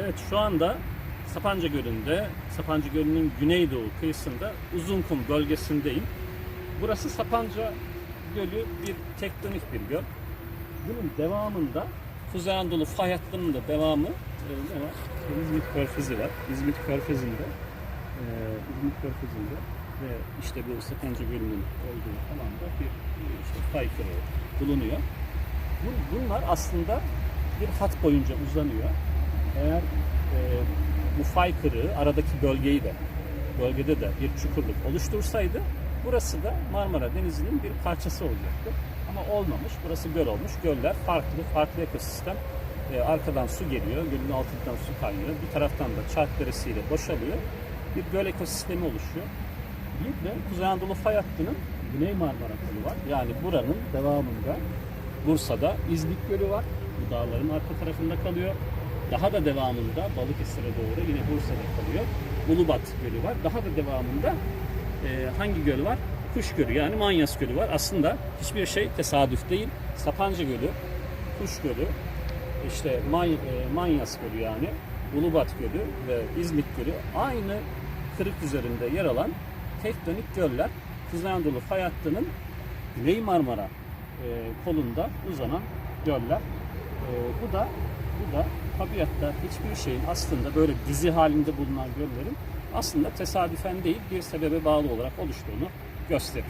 Evet şu anda Sapanca Gölü'nde, Sapanca Gölü'nün güneydoğu kıyısında Uzunkum bölgesindeyim. Burası Sapanca Gölü bir tektonik bir göl. Bunun devamında Kuzey Anadolu fay hattının da devamı e? İzmit Körfezi var. İzmit Körfezi'nde e, İzmit Körfezi'nde ve işte bu Sapanca Gölü'nün olduğu alanda bir işte fay kırığı bulunuyor. Bu- Bunlar aslında bir hat boyunca uzanıyor. Eğer e, bu fay kırığı aradaki bölgeyi de bölgede de bir çukurluk oluştursaydı burası da Marmara Denizi'nin bir parçası olacaktı. Ama olmamış. Burası göl olmuş. Göller farklı, farklı ekosistem. E, arkadan su geliyor. Gölün altından su kaynıyor. Bir taraftan da Çark Deresi ile boşalıyor. Bir göl ekosistemi oluşuyor. Bir de Kuzey Anadolu fay hattının Güney Marmara Gölü var. Yani buranın devamında Bursa'da İzmit Gölü var. Bu dağların arka tarafında kalıyor. Daha da devamında Balıkesir'e doğru yine Bursa'da kalıyor. Ulubat Gölü var. Daha da devamında e, hangi göl var? Kuş Gölü yani Manyas Gölü var. Aslında hiçbir şey tesadüf değil. Sapanca Gölü, Kuş Gölü, işte May, e, Manyas Gölü yani Ulubat Gölü ve İzmit Gölü aynı kırık üzerinde yer alan tektonik göller. Kuzey Anadolu fay hattının Güney Marmara e, kolunda uzanan göller. E, bu da bu da tabiatta hiçbir şeyin aslında böyle dizi halinde bulunan göllerin aslında tesadüfen değil bir sebebe bağlı olarak oluştuğunu gösterir.